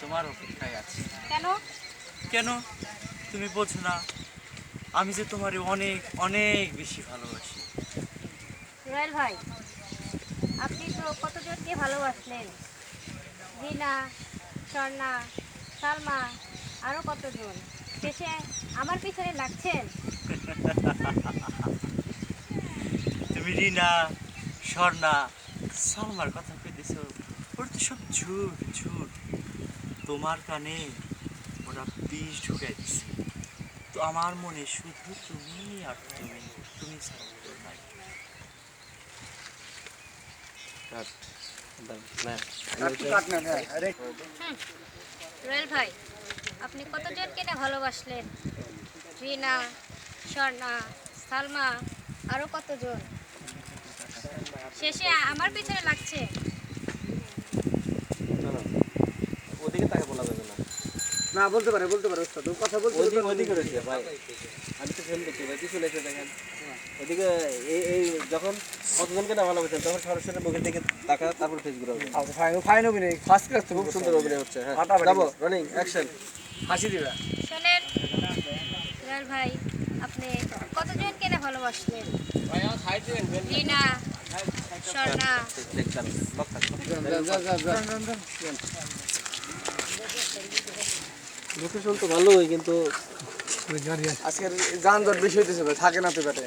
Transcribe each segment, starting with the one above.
তোমার অপেক্ষায় আছি। কেন? কেন? তুমি বোঝো না আমি যে তোমার অনেক অনেক বেশি ভালোবাসি। রয়েল ভাই আপনি তো কতজনকে ভালোবাসলেন? রিনা স্বর্ণা সালমা আরও কতজন? শেষে আমার পিছনে লাগছেন তুমি রিনা স্বর্ণা সালমার কথা পেতেছ ওটা তো সব ঝুট ঝুট তোমার কানে ওরা বিষ ঢুকাই দিছে তো আমার মনে শুধু তুমি আর তুমি তুমি। রয়েল ভাই আপনি কতজনকে না ভালোবাসলেন? রিনা স্বর্ণা সালমা আরও কতজন? শেষে আমার পিছনে লাগছে ওদিকে তাকে বলা যাবে না না বলতে পারে বলতে পারে ওস্তাদ ও কথা বলতে ওদিকে ওদিকে রয়েছে ভাই। আমি তো ফেল করছি ভাই পিছনে এসে দেখেন। ওদিকে এই এই যখন কতজনকে না ভালোবাসেন তখন সরাসরি মুখের দিকে তাকা তারপর ফেস ঘুরাবে। আচ্ছা ফাইন ফাইন অভিনয় ফার্স্ট ক্লাস খুব সুন্দর অভিনয় হচ্ছে হ্যাঁ। যাব করছে। রানিং অ্যাকশন হাসি দিবা। শোনেন ভাই আপনি কতজনকে না ভালোবাসলেন? রিনা স্বর্ণা। দেখ দাঁড়ান লক থাক লোকেশন তো ভালোই কিন্তু আজকের যানজট বেশি হইতেছে ভাই থাকে না তো বেটা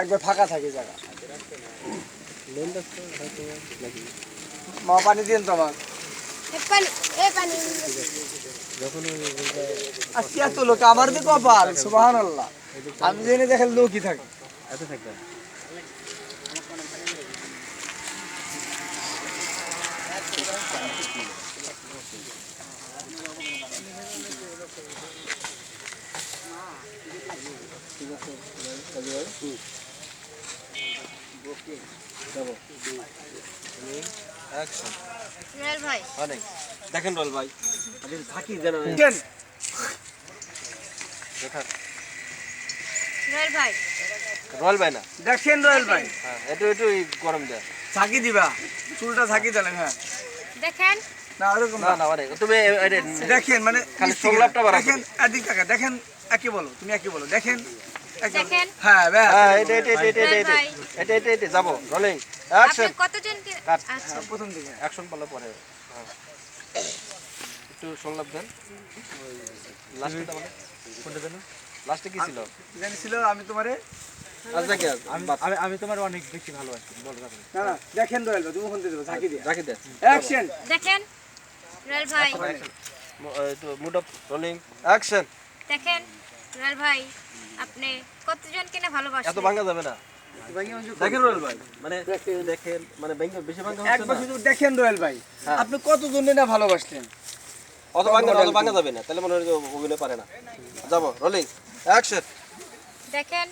একবার ফাঁকা থাকে জায়গা। মা পানি দিন তো আমার আজকে এত লোক আমার তো কপাল সুবাহান আল্লাহ আমি জেনে দেখেন লোকই থাকে। এত থাকবে ঠিক আছে কাজী ভাই যাব অ্যাকশন রয়েল ভাই অনেক দেখেন রল ভাই থাকি যেন দেখান রয়েল ভাই না দেখেন রয়েল ভাই হ্যাঁ একটু একটু গরম দেয় দিবা চুলটা থাকি দিলেন হ্যাঁ দেখেন না ওরকম না না তুমি দেখেন মানে খালি সংলাপটা দেখেন টাকা দেখেন একই বলো তুমি একই বলো। দেখেন। হ্যাঁ ব্যাস। হ্যাঁ এটা এটা এটা এটা এটা এটা এটা এটা যাব রলিং আপনি অ্যাকশন কতজনকে আচ্ছা। প্রথম দিকে অ্যাকশন বলা পরে। হ্যাঁ। একটু সংলাপ দেন। লাস্টে কোনটা দেন লাস্টে কি ছিল? জানিছিল আমি তোমারে আচ্ছা কি আমি আমি আমি তোমার অনেক বেশি ভালোবাসি বলো যাবে না না দেখেন তুমি ফোন দিয়ে দেবো থাকি দিয়ে। রাখি দেন অ্যাকশন দেখেন রয়েল ভাই। মুড অফ রোলিং অ্যাকশন দেখেন রয়েল ভাই আপনি কতজনকে না এত ভাঙা যাবে না। দেখেন রোল ভাই মানে দেখেন মানে ভাঙা বেশি ভাঙা হচ্ছে একবার শুধু দেখেন রয়েল ভাই হ্যাঁ। আপনি কতজন না ভালোবাসলেন? অত ভাঙা অত ভাঙা যাবে না তাহলে মনে হয় অভিনয় পারে না। যাব রোলিং অ্যাকশন দেখেন